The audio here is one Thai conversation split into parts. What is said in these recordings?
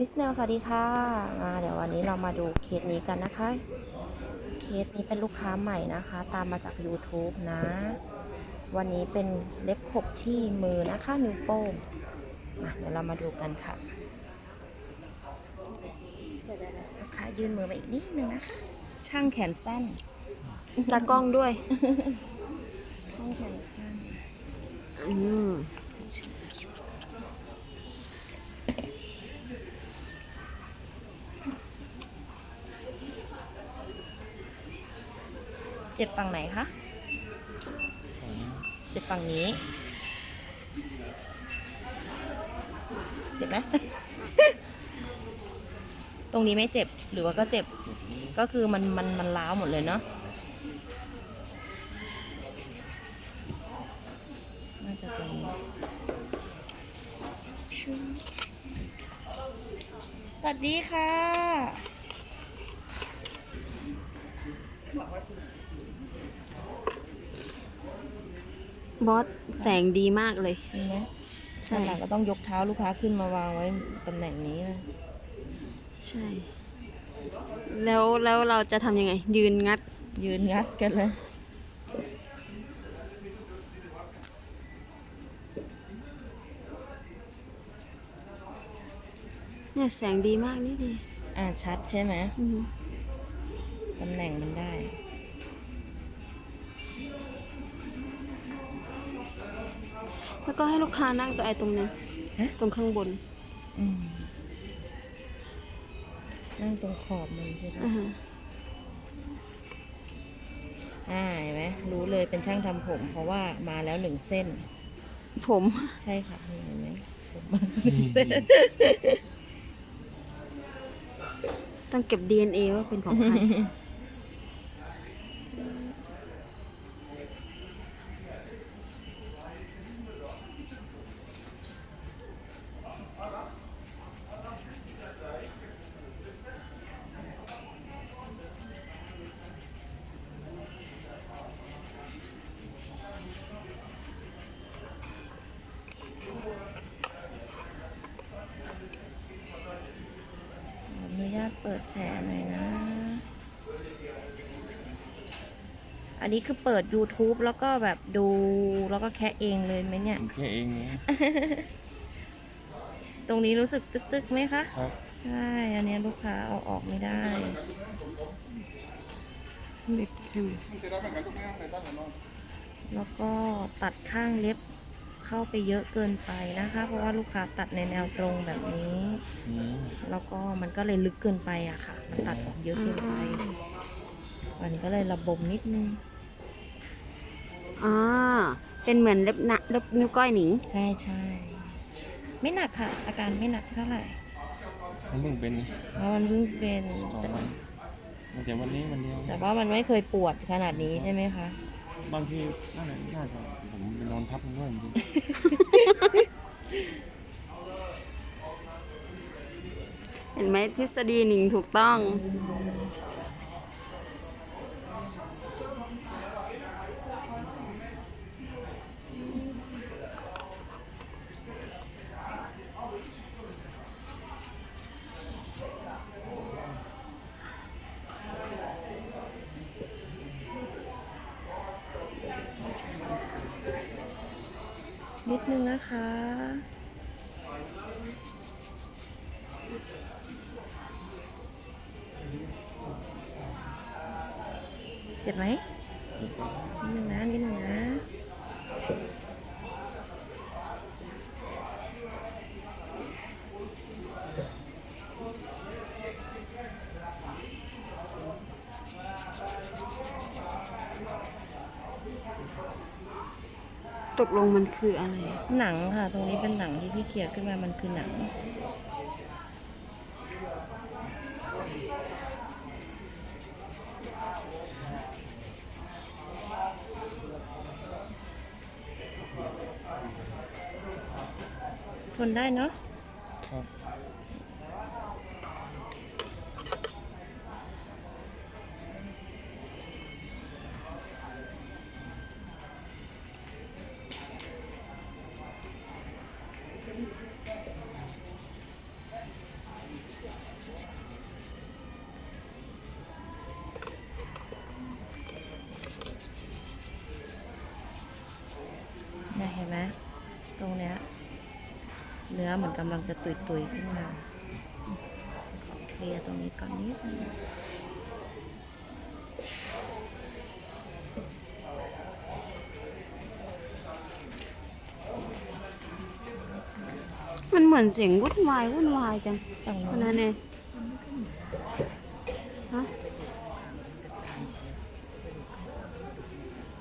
ลิสเนลสวัสดีค่ะอ่าเดี๋ยววันนี้เรามาดูเคสนี้กันนะคะ เคสนี้เป็นลูกค้าใหม่นะคะ ตามมาจาก YouTube นะ วันนี้เป็นเล็บขบที่มือนะคะ นิ้วโป้งมาเดี๋ยวเรามาดูกันค่ะลูกค้ายื่นมือมาอีกนิดนึงนะคะ ช่างแขนสั้นตากล้องด้วย ช่างแขนสั้น อืม เจ็บฝั่งไหนคะ เจ็บฝั่งนี้ เจ็บไหม ตรงนี้ไม่เจ็บ หรือว่าก็เจ็บ ก็คือมันมันมันล้าวหมดเลยเนาะ น่าจะตรงนี้สวัสดีค่ะ บอสแสงดีมากเลยเห็นไหมใช่ใช่ หลังก็ต้องยกเท้าลูกค้าขึ้นมาวางไว้ตำแหน่งนี้นะ ใช่ แล้วแล้วเราจะทำยังไง ยืนงัด ยืนงัดกันเลย เนี่ยแสงดีมากนี่ดีอ่าชัดใช่ไหมอืม ตำแหน่งมันได้ แล้วก็ให้ลูกค้านั่งตัวไอ้ตรงนั้นฮะ ตรงข้างบนอืมนั่งตรงขอบมันใช่ไหมอ่าฮะอ่าเห็นไหมรู้เลยเป็นช่างทำผม เพราะว่ามาแล้วหนึ่งเส้น ผม ใช่ค่ะนี่เห็นไหมผมมาหนึ่งเส้น ต้องเก็บ DNA ว่าเป็นของใคร ขออนุญาตเปิดแผลหน่อยนะ อันนี้คือเปิด YouTube แล้วก็แบบดูแล้วก็แคะเองเลยไหมเนี่ย แค่เองนะตรงนี้รู้สึกตึกๆไหมคะ ครับ ใช่ อันเนี้ยลูกค้าเอาออกไม่ได้ เล็บใช่ไหมแล้วก็ตัดข้างเล็บเข้าไปเยอะเกินไปนะคะ เพราะว่าลูกค้าตัดในแนวตรงแบบนี้ อืมแล้วก็มันก็เลยลึกเกินไปอะค่ะ มันตัดออกเยอะเกินไป วันนี้ก็เลยระบมนิดนึงอ่าเป็นเหมือนเล็บหนะเล็บนิ้วก้อยหนิง ใช่ใช่ไม่หนักค่ะ อาการไม่หนักเท่าไหร่มันเพิ่งเป็นเพราะมันเพิ่งเป็นสองแต่วันตั้งแต่วันนี้วันเดียวแต่ว่ามันไม่เคยปวดขนาดนี้ใช่ไหมคะ บางทีน่าจะน่าจะผมไปนอนทับมันด้วยจริงเห็นไหมทฤษฎีหนิงถูกต้อง นึงนะคะ ตกลงมันคืออะไร หนังค่ะ ตรงนี้เป็นหนังที่พี่เขียนขึ้นมามันคือหนัง ทนได้เนาะ เหมือนกำลังจะตุยตุยๆขึ้นมาขอเคลียร์ตรงนี้ก่อนนิดนึงมันเหมือนเสียงวุ่นวายวุ่นวายจังฝั่งคโน้นนนั้นเองฮะ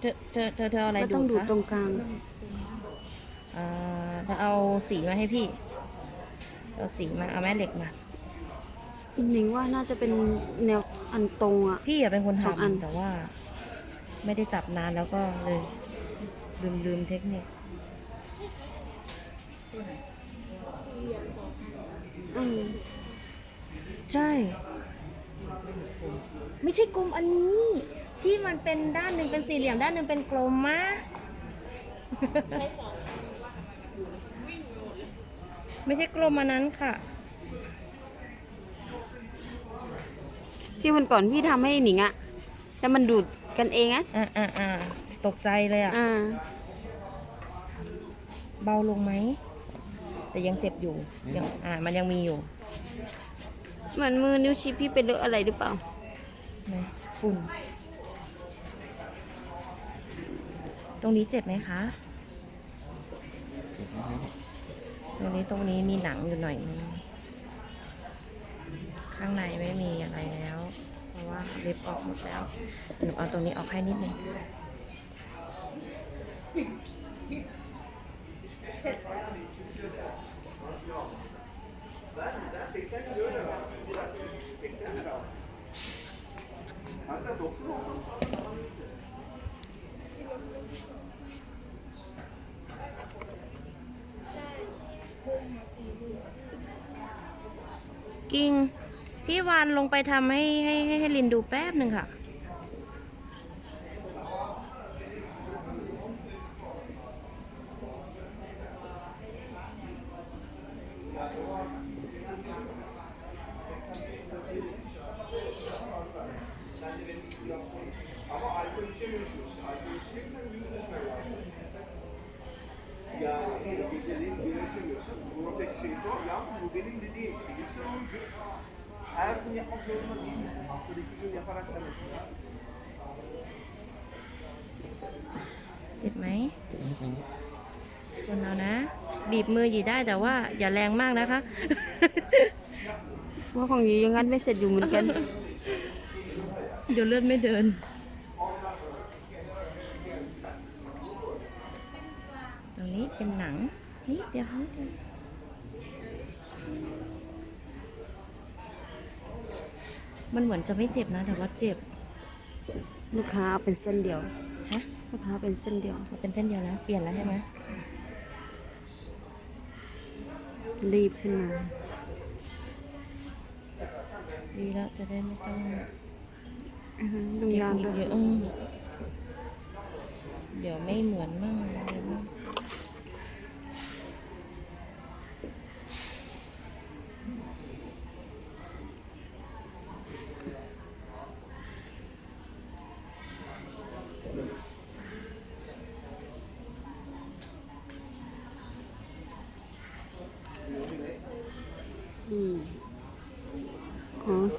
เธอเธอเธอเธอเอาอะไรก็ดูต้องดดูดคะตรงกลาง อ่าเธอเอาสีมาให้พี่ เอาสีมา เอาแม่เหล็กมาหนิงว่าน่าจะเป็นแนวอันตรงอะ พี่อะเป็นคนสองอันทำแต่ว่า ไม่ได้จับนานแล้วก็เลยลืมลืมเทคนิคอืมใช่ ไม่ใช่กลมอันนี้ ที่มันเป็นด้านหนึ่งเป็นสี่เหลี่ยมด้านหนึ่งเป็นกลมมะ ไม่ใช่กลมอันนั้นค่ะ ที่มันก่อนพี่ทำให้หนิงอะแล้วมันดูดกันเองอะอ่าอ่าอ่าตกใจเลยอะ อ่า เบาลงไหม แต่ยังเจ็บอยู่ ยัง อ่า มันยังมีอยู่เหมือนมือนิ้วชี้พี่ไปเลอะอะไรหรือเปล่า นะฝุ่น ตรงนี้เจ็บไหมคะ ตรงนี้ตรงนี้มีหนังอยู่หน่อยนึงข้างในไม่มีอะไรแล้ว เพราะว่าเล็บออกหมดแล้วหนูเอาตรงนี้ออกให้นิดนึง กิ่งพี่วานลงไปทำให้ให้ให้ให้ลินดูแป๊บหนึ่งค่ะ Her gün yapmak zorunda değil misin? Haftada iki gün yaparak da mesela. เจ็บไหมคนเอานะ บีบมือหยีได้แต่ว่าอย่าแรงมากนะคะ ว่าของยียังงั้นไม่เสร็จอยู่เหมือนกัน เดี๋ยวเลือดไม่เดิน ตรงนี้เป็นหนังนิดเดียวนิดเดียว มันเหมือนจะไม่เจ็บนะ แต่ว่าเจ็บ ลูกค้าเอาเป็นเส้นเดียวฮะลูกค้าเป็นเส้นเดียวมันเป็นเส้นเดียวแล้วเปลี่ยนแล้วใช่ไหมรีบขึ้นมา ดีแล้วจะได้ไม่ต้องอือฮึลุงเทคยางนิด้ควเยยอะอืมเดี๋ยวไม่เหมือนมั่ง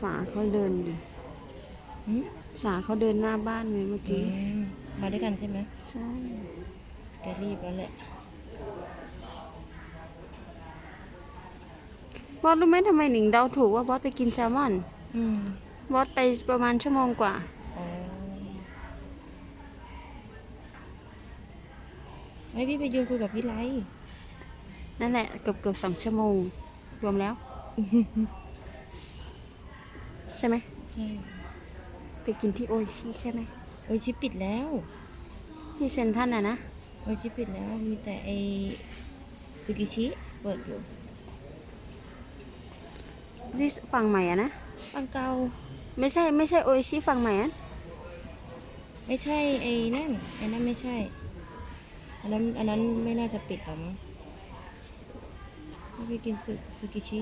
สาเขาเดินดิหืมสาเขาเดินหน้าบ้านเลยเมื่ออืกี้ มมาด้วยกันใช่ไหมใช่ แกรีบแล้วแหละ บอสรู้ไหมทำไมหนิงเดาถูกว่าบอสไปกินแซลมอน อืมบอสไปประมาณชั่วโมงกว่า อ๋อไม่พี่ไปยืนคุยกับพี่ไลท์นั่นแหละเกือบเกือบสองชั่วโมง รวมแล้ว ใช่ไหมใช่ไปกินที่โอชิใช่ไหมโอ้ยชิปปิดแล้วที่เซนทรันน่ะนะโอ้ยชิปปิดแล้วมีแต่ไอซูกิชิเปิดอยู่ที่ฝั่งใหม่อะนะปังเกาไม่ใช่ไม่ใช่โอชิฝั่งใหม่อะไม่ใช่ไอ้นั่นไอ้นั่นไม่ใช่อันนั้นอันนั้นไม่น่าจะปิดหรอกมั้งพี่ไปกินซูซูกิชิ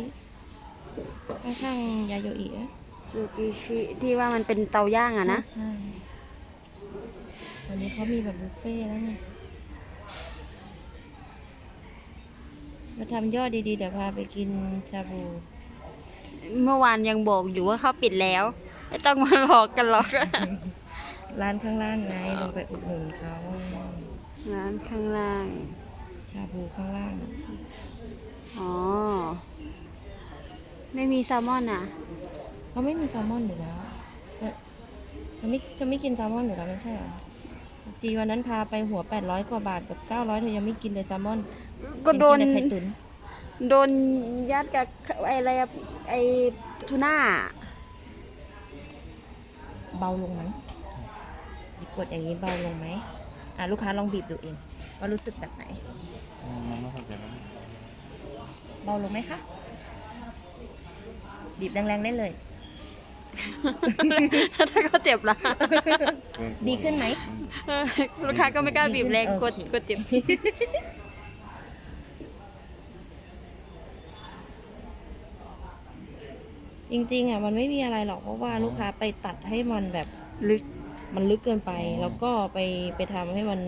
ข้างๆยาโยอิอะ ซูกิชิที่ว่ามันเป็นเตาย่างอะนะ ใช่วันนี้เขามีแบบบุฟเฟ่ต์แล้วไงมาทำยอดดีๆ เดี๋ยวพาไปกินชาบู เมื่อวานยังบอกอยู่ว่าเขาปิดแล้ว ไม่ต้องมาหลอกกันหรอก ร้านข้างล่างไงลงไปอุดหนุนเขาร้านข้างล่าง ชาบูข้างล่าง อ๋อ ไม่มีแซลมอนอะ เขาไม่มีแซลมอนอยู่แล้วเอ๊ะเธอไม่เธอไม่กินแซลมอนอยู่แล้วไม่ใช่เหรอจีวันนั้นพาไปหัว800กว่าบาทกับ900เธอยังไม่กินเลยแซลมอนก็โดนเห็กิแต่ไข่ตุ๋นโดนยัดกับไออะไรอะไอทูน่าเบาลงไหมบีบกดอย่างนี้เบาลงไหมอะลูกค้าลองบีบดูเองว่ารู้สึกแบบไหนอืมมันไม่ค่อยเจ็บแล้วเบาลงไหมคะ บีบแรงๆได้เลย ถ้าเขาเจ็บล่ะเกิตัวดีขึ้นไหมเออลูกค้าก็ไม่กล้าบีบแรงกดโอเคกดเจ็บจริงๆอะมันไม่มีอะไรหรอกเพราะว่าลูกค้าไปตัดให้มันแบบลึกมันลึกเกินไป แล้วก็ไปไปทำให้มัน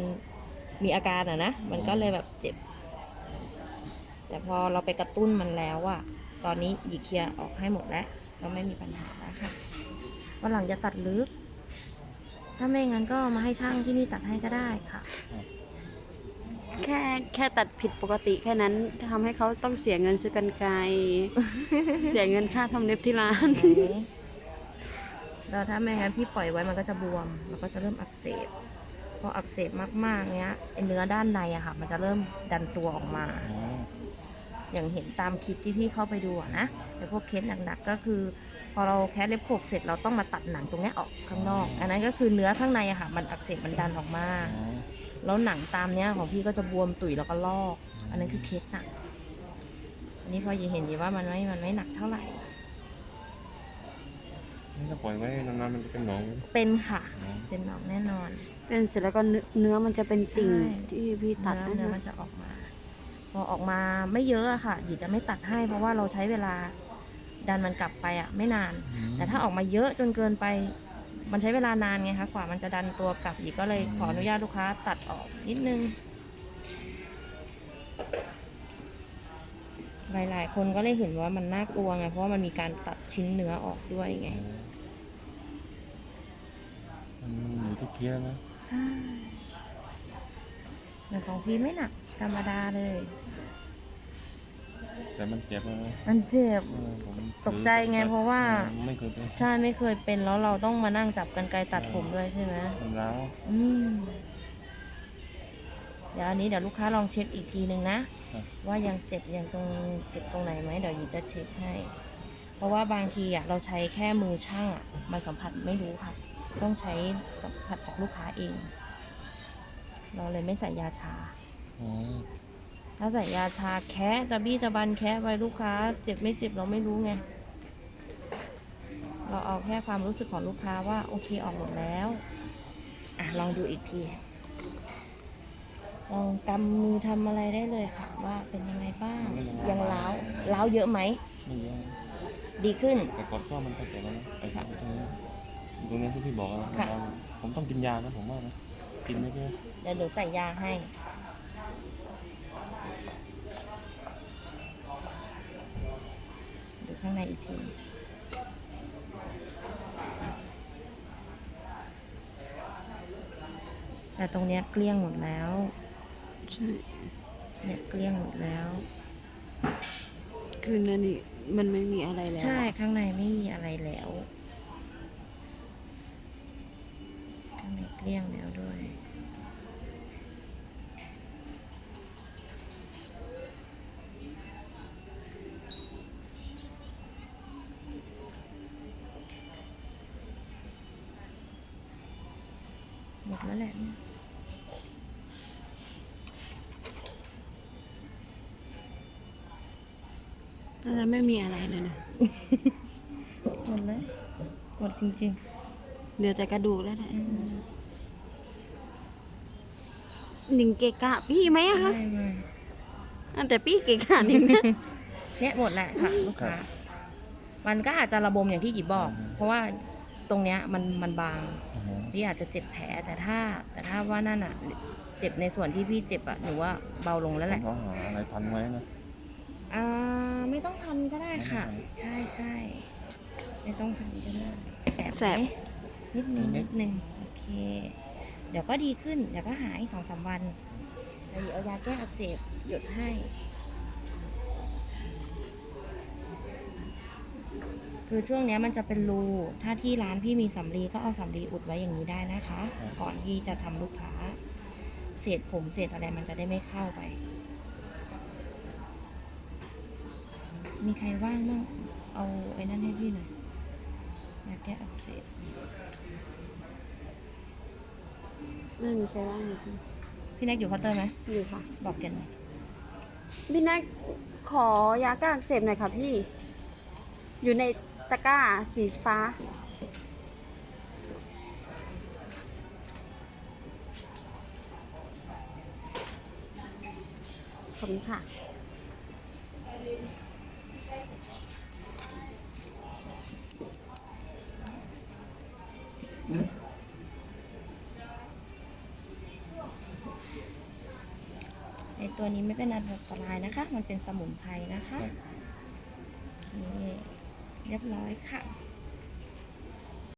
มีอาการอะนะ มันก็เลยแบบเจ็บ แต่พอเราไปกระตุ้นมันแล้วอะ ตอนนี้หยีเคลียร์ออกให้หมดแล้ว ก็ไม่มีปัญหาแล้วค่ะวันหลังจะตัดลึก ถ้าไม่งั้นก็มาให้ช่างที่นี่ตัดให้ก็ได้ค่ะ แค่แค่ตัดผิดปกติแค่นั้นทำให้เขาต้องเสียเงินซื้อกันไกร เสียเงินค่าทำเล็บที่ร้าน แล้วถ้าไม่งั้นพี่ปล่อยไว้มันก็จะบวม แล้วก็จะเริ่มอักเสบ พออักเสบมากๆเนี้ยไอ้เนื้อด้านในอะค่ะ มันจะเริ่มดันตัวออกมา อ๋อ อย่างเห็นตามคลิปที่พี่เข้าไปดูอะนะแต่พวกเคสหนักๆก็คือ พอเราแคะเล็บขบเสร็จเราต้องมาตัดหนังตรงเนี้ยออกข้างนอก อันนั้นก็คือเนื้อข้างในอะค่ะ มันอักเสบมันดันออกมาอ๋อแล้วหนังตามเนี้ยของพี่ก็จะบวมตุ๋ยแล้วก็ลอก อันนั้นคือเคสหนัก อันนี้พอยีเห็นยีว่ามันไม่มันไม่หนักเท่าไหร่นี่ถ้าปล่อยไว้นานๆมันจะเป็นหนองไหมเป็นค่ะอ๋อเป็นหนองแน่นอน เป็นเสร็จแล้วก็เนื้อเนื้อมันจะเป็นติ่งใช่ที่พี่ตัดเนื้อนะเนื้อมันจะออกมา พอออกมาไม่เยอะอะค่ะหยีจะไม่ตัดให้ เพราะว่าเราใช้เวลาดันมันกลับไปอะไม่นานอืมแต่ถ้าออกมาเยอะจนเกินไป มันใช้เวลานานไงคะกว่ามันจะดันตัวกลับอีกก็เลยขออนุญาตลูกค้าตัดออกนิดนึงหลายๆ คนก็เลยเห็นว่ามันน่ากลัวไงเพราะว่ามันมีการตัดชิ้นเนื้อออกด้วยไงมันมันอยู่ที่เคลียร์นะใช่แต่ของพี่ไม่หนัก ธรรมดาเลย แต่มันเจ็บนะมันเจ็บ เออผมตกใจไงเพราะว่า อืมไม่เคยเป็นใช่ไม่เคยเป็นแล้วเราต้องมานั่งจับกันไกรตัดผมด้วยใช่ไหมมันร้าวอืมเดี๋ยวอันนี้เดี๋ยวลูกค้าลองเช็คอีกทีนึงนะ ครับว่ายังเจ็บยังตรงเจ็บตรงไหนไหมเดี๋ยวหยีจะเช็คให้ เพราะว่าบางทีอะเราใช้แค่มือช่างอะมันสัมผัสไม่รู้ค่ะ ต้องใช้สัมผัสจากลูกค้าเอง เราเลยไม่ใส่ยาชาอ๋อ ถ้าใส่ยาชาแคะตะบี้ตะบันแคะไปลูกค้า เจ็บไม่เจ็บเราไม่รู้ไง เราเอาแค่ความรู้สึกของลูกค้าว่าโอเคออกหมดแล้ว อะลองดูอีกที ลองกำมือทำอะไรได้เลยค่ะ ว่าเป็นยังไงบ้าง ยังล้าวล้าวเยอะไหม ไม่เยอะดีขึ้น แต่ก่อนก็มันก็เจ็บแล้วนะไอ้ตรงนี้ตรงนี้ที่พี่บอกอะค่ะผมต้องกินยานะผมว่านะ กินไม่เยอะเดี๋ยวหนูใส่ยาให้ ข้างในอีกทีแต่ตรงเนี้ยเกลี้ยงหมดแล้วใช่เนี่ยเกลี้ยงหมดแล้ว คือนั่นนี่มันไม่มีอะไรแล้ว ใช่ข้างในไม่มีอะไรแล้ว ข้างในเกลี้ยงแล้วด้วย หมด แล้วแหละเนี่ยแล้วไม่มีอะไรเลยนะหมดเลยหมดจริงเหลือแต่กระดูกแล้วแหละๆอืมหนิงเกะกะพี่ไหมอะคะไม่ไม่อันแต่พี่เกะกะหนิงนะเนี่ยหมดแหละค่ะลูกค้า มันก็อาจจะระบมอย่างที่หยิบบอก เพราะว่า ตรงเนี้ยมันมันบางอ๋อพี่อาจจะเจ็บแผลแต่ถ้า แต่ถ้าว่านั่นอะ เจ็บในส่วนที่พี่เจ็บอะหนูว่าเบาลงแล้วแหละผมต้องหาอะไรพันไว้นะอ่าไม่ต้องพันก็ได้ค่ะ ใช่ใช่ไม่ต้องพันก็ได้แสบแสบไหมนิดนึงนิดนึงโอเค เดี๋ยวก็ดีขึ้น เดี๋ยวก็หายสองสามวันเดี๋ยวเอายาแก้อักเสบหยดให้ คือช่วงเนี้ยมันจะเป็นรู ถ้าที่ร้านพี่มีสำลีก็เอาสำลีอุดไว้อย่างนี้ได้นะคะ ก่อนที่จะทำลูกค้า เศษผมเศษอะไรมันจะได้ไม่เข้าไป มีใครว่างบ้างเอาไอ้นั่นให้พี่หน่อยยาแก้อักเสบไม่มีใครว่างเลยพี่พี่แน็กอยู่เคาน์เตอร์ไหมอยู่ค่ะ บอกกันหน่อยพี่แนักขอยาแก้อักเสบหน่อยค่ะพี่ อยู่ใน ตะกร้าสีฟ้า ขอบคุณค่ะในตัวนี้ไม่เป็นอันตรายนะคะ มันเป็นสมุนไพรนะคะครับโอเค เรียบร้อยค่ะ